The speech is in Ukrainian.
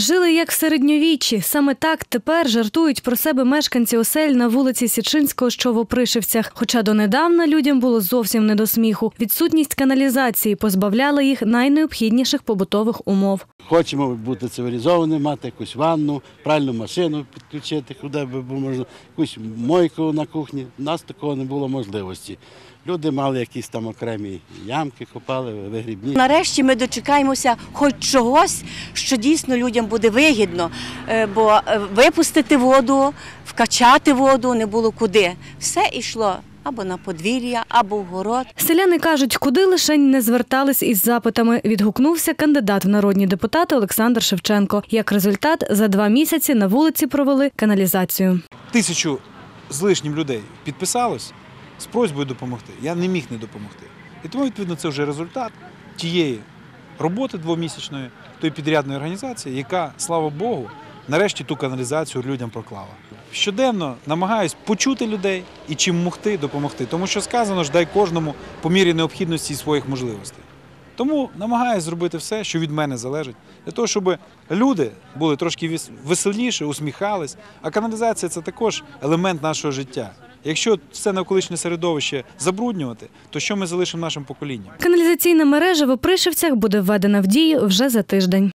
Жили як в середньовіччі. Саме так тепер жартують про себе мешканці осель на вулиці Січинського, що в Опришівцях. Хоча донедавна людям було зовсім не до сміху. Відсутність каналізації позбавляла їх найнеобхідніших побутових умов. Хочемо бути цивілізованими, мати якусь ванну, пральну машину підключити, куди би було можна, якусь мойку на кухні. У нас такого не було можливості. Люди мали якісь там окремі ямки, копали, вигрібні. Нарешті ми дочекаємося хоч чогось, що дійсно людям буде вигідно, Е, бо е, випустити воду, вкачати воду не було куди. Все йшло або на подвір'я, або в город. Селяни кажуть, куди лишень не звертались із запитами. Відгукнувся кандидат в народні депутати Олександр Шевченко. Як результат, за два місяці на вулиці провели каналізацію. тисячу з лишнім людей підписалось з просьбою допомогти. Я не міг не допомогти. І тому, відповідно, це вже результат тієї роботи двомісячної, тої підрядної організації, яка, слава Богу, нарешті ту каналізацію людям проклала. Щоденно намагаюсь почути людей і чим могти допомогти. Тому що сказано ж, дай кожному по мірі необхідності і своїх можливостей. Тому намагаюся зробити все, що від мене залежить, для того, щоб люди були трошки вес- веселіші, усміхались. А каналізація це також елемент нашого життя. Якщо все навколишнє середовище забруднювати, то що ми залишимо нашим поколінням? Каналізаційна мережа в Опришівцях буде введена в дію вже за тиждень.